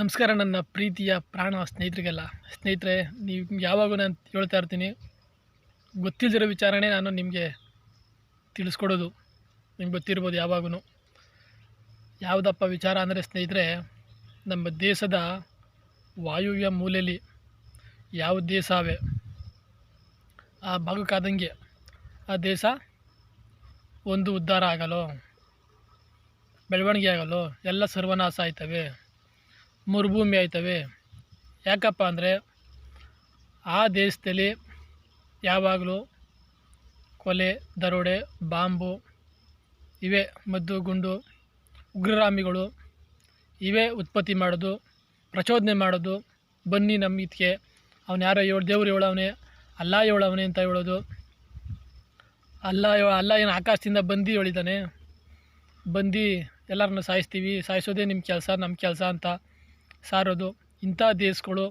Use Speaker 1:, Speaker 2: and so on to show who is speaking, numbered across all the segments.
Speaker 1: ನಮಸ್ಕಾರ, ನನ್ನ ಪ್ರೀತಿಯ ಪ್ರಾಣ ಸ್ನೇಹಿತರಿಗೆಲ್ಲ. ಸ್ನೇಹಿತರೆ, ನೀವು ಯಾವಾಗೂ ನಾನು ಹೇಳ್ತಾ ಇರ್ತೀನಿ ಗೊತ್ತಿಲ್ಲದಿರೋ ವಿಚಾರನೇ ನಾನು ನಿಮಗೆ ತಿಳಿಸ್ಕೊಡೋದು. ನಿಮ್ಗೆ ಗೊತ್ತಿರ್ಬೋದು ಯಾವಾಗೂ ಯಾವುದಪ್ಪ ವಿಚಾರ ಅಂದರೆ ಸ್ನೇಹಿತರೆ, ನಮ್ಮ ದೇಶದ ವಾಯುವ್ಯ ಮೂಲೆಯಲ್ಲಿ ಯಾವ ದೇಶವೇ, ಆ ಭಾಗಕ್ಕಾದಂಗೆ ಆ ದೇಶ ಒಂದು ಉದ್ಧಾರ ಆಗಲು, ಬೆಳವಣಿಗೆ ಆಗಲು, ಎಲ್ಲ ಸರ್ವನಾಶ ಆಯ್ತವೆ. ಮರುಭೂಮಿ ಆಯ್ತವೆ. ಯಾಕಪ್ಪ ಅಂದರೆ ಆ ದೇಶದಲ್ಲಿ ಯಾವಾಗಲೂ ಕೊಲೆ, ದರೋಡೆ, ಬಾಂಬು ಇವೆ. ಮದ್ದು, ಗುಂಡು ಉಗ್ರರಾಮಿಗಳು ಇವೇ. ಉತ್ಪತ್ತಿ ಮಾಡೋದು, ಪ್ರಚೋದನೆ ಮಾಡೋದು. ಬನ್ನಿ ನಮ್ಮ ಇದಕ್ಕೆ ಅವನು ಯಾರೋ ಏಳು, ದೇವ್ರು ಹೇಳವನೇ ಅಲ್ಲ ಹೇಳವನೇ ಅಂತ ಹೇಳೋದು. ಅಲ್ಲ ಅಲ್ಲ ಏನು ಆಕಾಶದಿಂದ ಬಂದು ಹೇಳಿದ್ದಾನೆ ಬಂದು ಎಲ್ಲರನ್ನ ಸಾಯಿಸ್ತೀವಿ. ಸಾಯಿಸೋದೇ ನಿಮ್ಮ ಕೆಲಸ ನಮ್ಮ ಕೆಲಸ ಅಂತ ಸಾರೋದು. ಇಂಥ ದೇಶಗಳು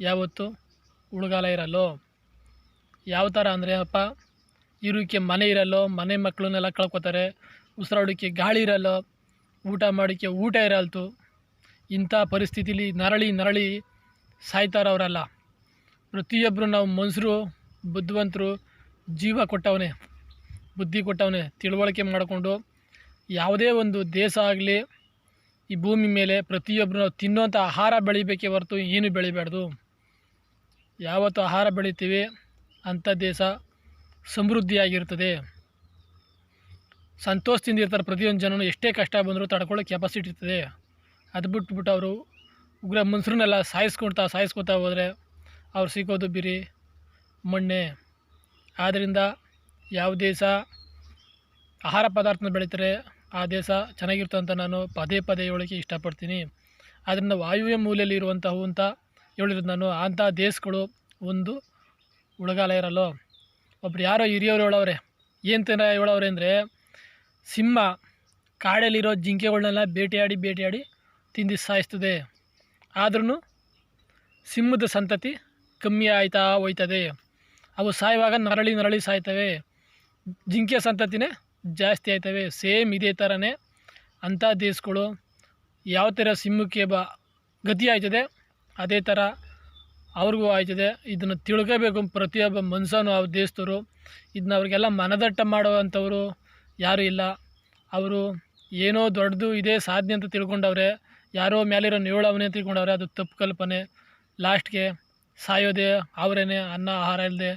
Speaker 1: ಯಾವತ್ತು ಉಳಗಾಲ ಇರಲ್ಲೋ? ಯಾವ ಥರ ಅಂದರೆ ಅಪ್ಪ ಇರೋಕ್ಕೆ ಮನೆ ಇರಲ್ಲೋ? ಮನೆ ಮಕ್ಕಳನ್ನೆಲ್ಲ ಕಳ್ಕೊತಾರೆ. ಉಸಿರಾಡೋಕ್ಕೆ ಗಾಳಿ ಇರಲ್ಲ? ಊಟ ಮಾಡೋಕ್ಕೆ ಊಟ ಇರಲ್ತು? ಇಂಥ ಪರಿಸ್ಥಿತಿಲಿ ನರಳಿ ನರಳಿ ಸಾಯ್ತಾರವರಲ್ಲ. ಪ್ರತಿಯೊಬ್ಬರು ನಾವು ಮನುಷ್ಯರು ಬುದ್ಧಿವಂತರು, ಜೀವ ಕೊಟ್ಟವನೇ, ಬುದ್ಧಿ ಕೊಟ್ಟವನೇ, ತಿಳುವಳಿಕೆ ಮಾಡಿಕೊಂಡು ಯಾವುದೇ ಒಂದು ದೇಶ ಆಗಲಿ ಈ ಭೂಮಿ ಮೇಲೆ ಪ್ರತಿಯೊಬ್ಬರು ತಿನ್ನುವಂಥ ಆಹಾರ ಬೆಳಿಬೇಕೇ ಹೊರತು ಏನು ಬೆಳಿಬಾರ್ದು. ಯಾವತ್ತು ಆಹಾರ ಬೆಳಿತೀವಿ ಅಂಥ ದೇಶ ಸಮೃದ್ಧಿಯಾಗಿರ್ತದೆ. ಸಂತೋಷದಿಂದ ಇರ್ತಾರೆ ಪ್ರತಿಯೊಂದು ಜನನು, ಎಷ್ಟೇ ಕಷ್ಟ ಬಂದರೂ ತಡ್ಕೊಳ್ಳೋ ಕೆಪಾಸಿಟಿ ಇರ್ತದೆ. ಅದು ಬಿಟ್ಬಿಟ್ಟು ಅವರು ಉಗ್ರ ಮನುಷ್ಯರನ್ನೆಲ್ಲ ಸಾಯಿಸ್ಕೊಳ್ತಾ ಸಾಯಿಸ್ಕೊತಾ ಹೋದರೆ ಅವ್ರು ಸಿಗೋದು ಬಿರಿ ಮಣ್ಣೆ. ಆದ್ದರಿಂದ ಯಾವ ದೇಶ ಆಹಾರ ಪದಾರ್ಥನ ಬೆಳೀತಾರೆ ಆ ದೇಶ ಚೆನ್ನಾಗಿರುತ್ತೆ ಅಂತ ನಾನು ಪದೇ ಪದೇ ಹೇಳೋಕ್ಕೆ ಇಷ್ಟಪಡ್ತೀನಿ. ಆದ್ದರಿಂದ ವಾಯುವ್ಯ ಮೂಲೆಯಲ್ಲಿ ಇರುವಂಥವು ಅಂತ ಹೇಳಿರೋದು ನಾನು ಅಂಥ ದೇಶಗಳು ಒಂದು ಉಳಗಾಲ ಇರಲ್ಲೋ. ಒಬ್ರು ಯಾರೋ ಹಿರಿಯವರು ಹೇಳವ್ರೆ, ಏನು ತಿನ್ನ ಹೇಳವ್ರೆ ಅಂದರೆ, ಸಿಂಹ ಕಾಡಲ್ಲಿರೋ ಜಿಂಕೆಗಳನ್ನೆಲ್ಲ ಭೇಟಿಯಾಡಿ ಭೇಟಿಯಾಡಿ ತಿಂದು ಸಾಯಿಸ್ತದೆ. ಆದ್ರೂ ಸಿಂಹದ ಸಂತತಿ ಕಮ್ಮಿ ಆಯ್ತಾ ಹೋಯ್ತದೆ. ಅವು ಸಾಯುವಾಗ ನರಳಿ ನರಳಿ ಸಾಯ್ತವೆ. ಜಿಂಕೆ ಸಂತತಿನೇ ಜಾಸ್ತಿ ಆಯ್ತವೆ. ಸೇಮ್ ಇದೇ ಥರನೇ ಅಂಥ ದೇಶಗಳು ಯಾವ ಥರ ಸಿಂಹಕ್ಕೆ ಬ ಗತಿ ಆಯ್ತದೆ, ಅದೇ ಥರ ಅವ್ರಿಗೂ ಆಯ್ತದೆ. ಇದನ್ನು ತಿಳ್ಕೋಬೇಕು ಪ್ರತಿಯೊಬ್ಬ ಮನುಷ್ಯನು ಆ ದೇಶದವರು. ಇದನ್ನ ಅವ್ರಿಗೆಲ್ಲ ಮನದಟ್ಟ ಮಾಡುವಂಥವ್ರು ಯಾರೂ ಇಲ್ಲ. ಅವರು ಏನೋ ದೊಡ್ಡದು ಇದೇ ಸಾಧನೆ ಅಂತ ತಿಳ್ಕೊಂಡವ್ರೆ, ಯಾರೋ ಮೇಲಿರೋ ನೇಳವನೇ ತಿಳ್ಕೊಂಡವ್ರೆ, ಅದು ತಪ್ಪು ಕಲ್ಪನೆ. ಲಾಸ್ಟ್ಗೆ ಸಾಯೋದೇ ಅವರೇನೆ, ಅನ್ನ, ಆಹಾರ ಇಲ್ಲದೆ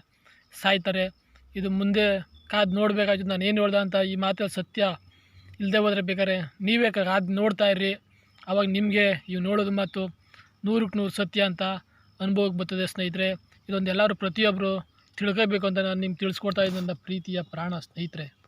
Speaker 1: ಸಾಯ್ತಾರೆ. ಇದು ಮುಂದೆ ಕಾದು ನೋಡಬೇಕಾಗಿತ್ತು ನಾನು ಏನು ಹೇಳ್ದೆ ಅಂತ ಈ ಮಾತಲ್ಲಿ ಸತ್ಯ ಇಲ್ಲದೆ ಹೋದರೆ ಬೇಕಾದ್ರೆ ನೀವೇ ಕಾದು ನೋಡ್ತಾ ಇರ್ರಿ. ಅವಾಗ ನಿಮಗೆ ಇವು ನೋಡೋದು ಮಾತು ನೂರಕ್ಕೆ ನೂರು ಸತ್ಯ ಅಂತ ಅನುಭವಕ್ಕೆ ಬರ್ತದೆ ಸ್ನೇಹಿತರೆ. ಇದೊಂದು ಎಲ್ಲರೂ ಪ್ರತಿಯೊಬ್ಬರು ತಿಳ್ಕೋಬೇಕು ಅಂತ ನಾನು ನಿಮ್ಗೆ ತಿಳಿಸ್ಕೊಡ್ತಾ ಇದ್ದಂಥ ಪ್ರೀತಿಯ ಪ್ರಾಣ ಸ್ನೇಹಿತರೆ.